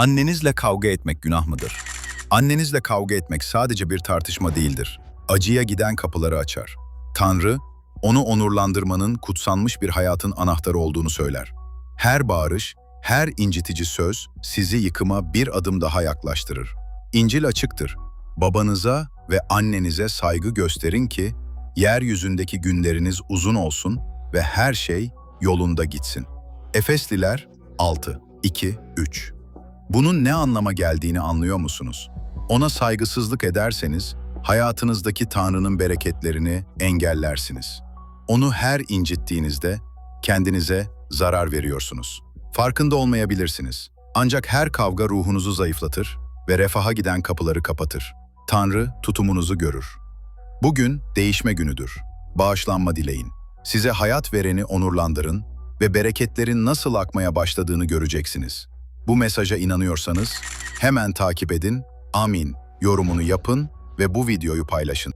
Annenizle kavga etmek günah mıdır? Annenizle kavga etmek sadece bir tartışma değildir. Acıya giden kapıları açar. Tanrı, onu onurlandırmanın kutsanmış bir hayatın anahtarı olduğunu söyler. Her bağırış, her incitici söz sizi yıkıma bir adım daha yaklaştırır. İncil açıktır. Babanıza ve annenize saygı gösterin ki yeryüzündeki günleriniz uzun olsun ve her şey yolunda gitsin. Efesliler 6, 2, 3 Bunun ne anlama geldiğini anlıyor musunuz? Ona saygısızlık ederseniz hayatınızdaki Tanrı'nın bereketlerini engellersiniz. Onu her incittiğinizde kendinize zarar veriyorsunuz. Farkında olmayabilirsiniz. Ancak her kavga ruhunuzu zayıflatır ve refaha giden kapıları kapatır. Tanrı tutumunuzu görür. Bugün değişme günüdür. Bağışlanma dileyin. Size hayat vereni onurlandırın ve bereketlerin nasıl akmaya başladığını göreceksiniz. Bu mesaja inanıyorsanız hemen takip edin, amin yorumunu yapın ve bu videoyu paylaşın.